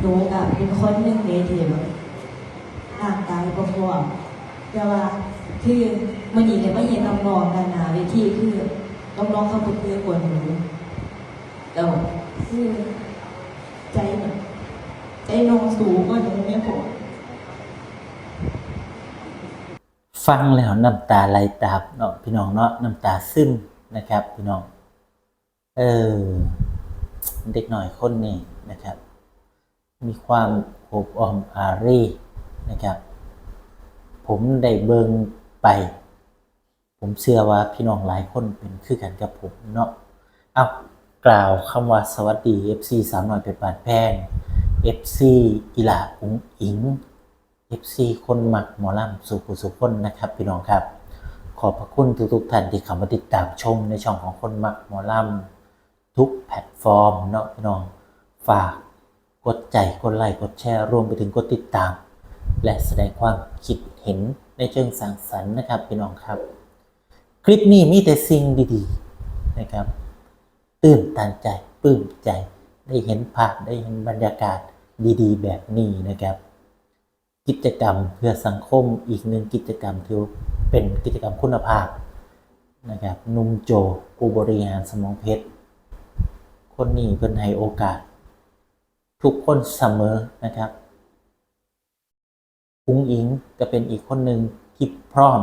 หนูกับเป็นคนหนึ่งในทีมร่างกายบ่พร้อมแต่ว่าคือมันอีกเลยว่เห็นน้องๆกันนาเวทีคือน้องๆเขาเป็นคือกวนหนูแล้วคือใจแบบใจนองสูงกว่าหนูไม่พอฟังแล้วน้ำตาไหลตามเนาะพี่น้องเนาะน้ำตาซึมนะครับ พี่น้อง เออ เด็กหน่อยคนนี้นะครับ มีความโอบอ้อมอารีนะครับ ผมได้เบิงไป ผมเชื่อว่าพี่น้องหลายคนเป็นคือกันกับผมเนาะเอากล่าวคำว่าสวัสดี FC สามหน่อยเป็นบาดแพง FC อีหลาอุงอิง FC คนหมักหมอลำสุขุสุขคนนะครับ พี่น้องครับ ขอบพระคุณทุกๆท่านที่เข้ามาติดตามชมในช่องของคนหมักหมอลำทุกแพลตฟอร์มเนาะพี่น้องฝาก กดใจ กดไลค์ กดแชร์ รวมไปถึงกดติดตาม และแสดงความคิดเห็นในเชิงสร้างสรรค์นะครับพี่น้องครับ คลิปนี้มีแต่สิ่งดีๆนะครับ ตื่นตันใจปลื้มใจ ได้เห็นภาพได้เห็นบรรยากาศดีๆ แบบนี้นะครับ กิจกรรมเพื่อสังคมอีกหนึ่งกิจกรรมที่เป็นกิจกรรมคุณภาพนะครับนุ่มโจผู้บริหารสมองเพชรคนนี้เพิ่นให้โอกาส ทุกคนเสมอนะครับอุ้งอิงก็เป็นอีกคนหนึ่งที่พร้อม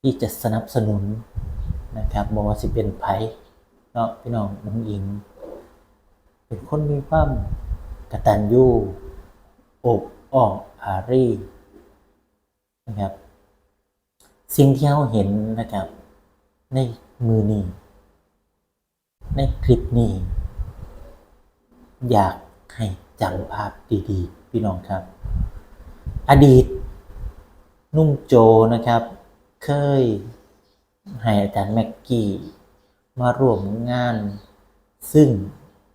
ที่จะสนับสนุนนะครับบอกว่าสิเป็นไผเนาะพี่น้องอุ้งอิง เป็นคนมีความกระตัญญูอบอ้อมอารีนะครับ สิ่งที่เราเห็นนะครับ ในมือนี้ในคลิปนี้ อยากให้จำภาพดีๆ พี่น้องครับ อดีต นุ่มโจนะครับ เคย ให้อาจารย์แม็กกี้ มาร่วมงาน ซึ่ง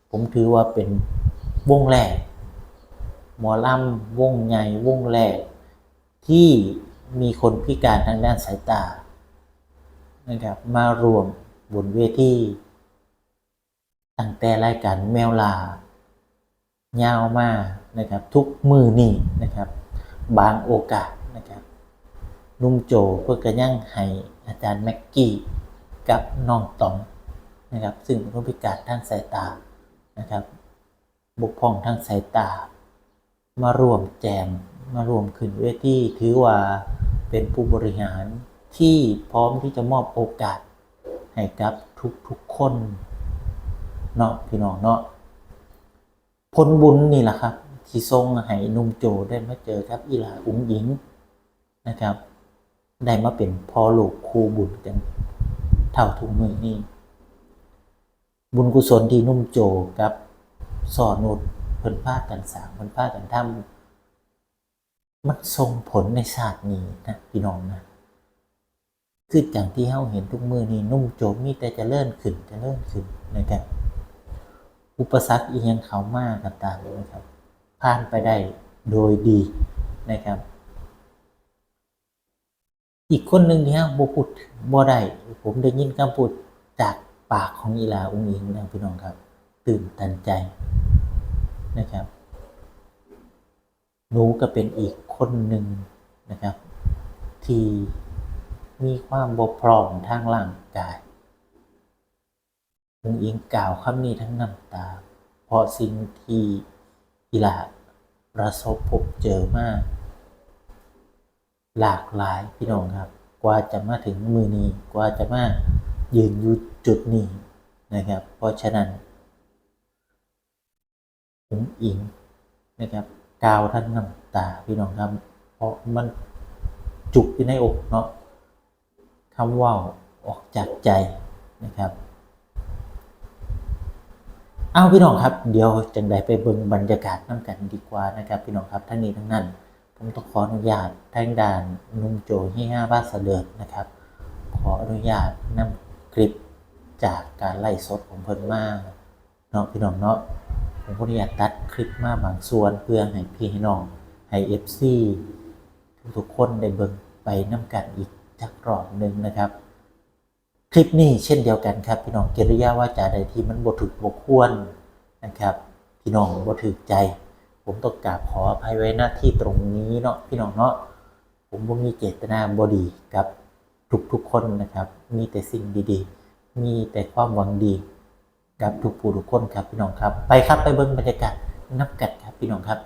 ผมถือว่าเป็นวงแรกหมอลำวงใหญ่วงแรก ที่มีคนพิการทางด้านสายตานะครับมารวมบนเวทีตั้งแต่รายการแมวลา ยาวมากนะครับทุกมือนี่นะครับ บางโอกาสนะครับนุ่มโจเพื่อก็ยังให้อาจารย์แม็กกี้กับน้องต๋องนะครับ ซึ่งเป็นคนพิการทางสายตานะครับ บกพร่องทางสายตา มาร่วมแจมมาร่วมขึ้นเวทีถือว่าเป็นผู้บริหารที่พร้อมที่จะมอบโอกาสให้กับทุกๆคนเนาะพี่น้องเนาะ ผลบุญนี่แหละครับ ที่ทรงให้นุ่มโจได้มาเจอครับ อีหลาอุ้งหญิงนะครับ ได้มาเป็นพ่อลูกคู่บุญกันเท่าทุกมือนี้บุญกุศลที่นุ่มโจกับสอนุดเพิ่นพากันสางเพิ่นพากันทำมันส่งผลในศาสตร์นี้นะพี่น้องนะคืออย่างที่เฮาเห็นทุกมือนี้นุ่มโจมีแต่จะเลื่อนขึ้นจะเลื่อนขึ้นนะครับ อุปสรรคอีกยังเขามากกันตามนะครับผ่านไปได้โดยดีนะครับ อีกคนหนึ่งที่ฮะบ่พูดบ่ได้ผมได้ยินคำพูดจากปากของอีลาองค์อิงนะพี่น้องครับ ตื่นตันใจนะครับหนูก็เป็นอีกคนหนึ่งนะครับ ที่มีความบกพร่องทางร่างกาย องค์อิงกล่าวคำนี้ทั้งน้ำตา เพราะสิ่งที่อีหลาประสบพบเจอมาก หลากหลายพี่น้องครับ กว่าจะมาถึงมือนี้ กว่าจะมายืนอยู่จุดนี้นะครับ เพราะฉะนั้นผมอิงนะครับกล่าวทั้งน้ำตาพี่น้องครับ เพราะมันจุกอยู่ในอกเนาะคำว่าออกจากใจนะครับ เอาพี่น้องครับ เดี๋ยวจังใดไปเบิ่งบรรยากาศน้ำกันดีกว่านะครับพี่น้องครับทั้งนี้ทั้งนั้น ผมต้องขออนุญาตทางด่านนุ่มโจที่ห้าบ้านเสดิร์ดนะครับ ขออนุญาตนำคลิปจากการไล่สดของเพิ่นมาเนาะพี่น้องเนาะผมขออนุญาตตัดคลิปมาบางส่วนเพื่อให้พี่ให้น้องให้เอฟซีทุกๆคนได้เบิ่งไปน้ำกันอีกจักรอบหนึ่งนะครับ คลิปนี้เช่นเดียวกันครับพี่น้องกิริยาวาจาใดที่มันบถูกบกควรนะครับ พี่น้องบ่ถือใจ ผมต้องกราบขออภัยไว้หน้าที่ตรงนี้เนาะพี่น้องเนาะผมบ่มีเจตนาบ่ดีกับทุกๆคนนะครับ มีแต่สิ่งดีๆ มีแต่ความหวังดีกับทุกผู้ทุกคนครับพี่น้องครับ ไปครับไปเบิ่งบรรยากาศนับกัดครับพี่น้องครับ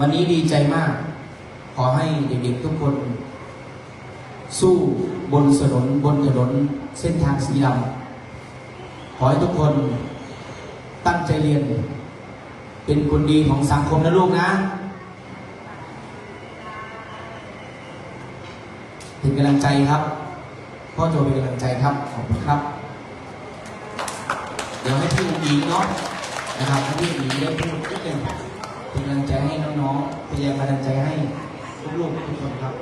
วันนี้ดีใจมาก ขอให้เด็กๆทุกคน สู้บนถนนบนถนนเส้นทางสีดำขอให้ทุกคนตั้งใจเรียน เป็นคนดีของสังคมนะลูกนะเป็นกำลังใจครับพ่อโจเป็นกำลังใจครับ ขอบคุณครับ เดี๋ยวให้พี่อุ๋งอิงเนาะนะครับให้พี่อุ๋งอิงได้พูดนิดหนึ่ง เป็นกำลังใจให้น้องๆเป็นแรงบันดาลใจให้ลูกๆทุกคนครับ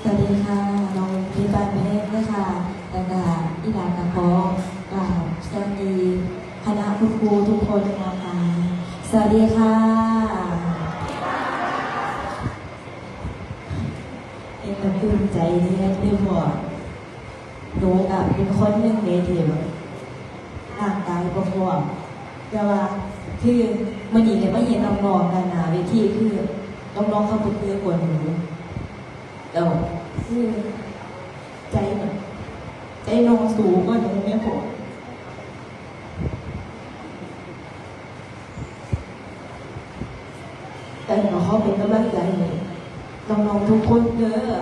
สวัสดีค่ะน้องพี่บานเพชรนะคะแล้วก็อีหลานกระพองกล่าวสวัสดีคณะคุณครูทุกคนนะคะสวัสดีค่ะเอ็นมันตื่นใจเนี่ยที่บอกหนูกับเป็นคนหนึ่งในทีมร่างกายประกอบ แต่ว่าคือมันอีกเลยไม่เห็นน้องๆกันนะเวทีคือน้องๆเขาไปคือกวนหนูแล้วคือใจแบบใจน้องสูงก็หนูไม่พอแต่หนูเขาเป็นกำลังใจให้น้องๆทุกคนเด้อ